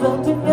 Something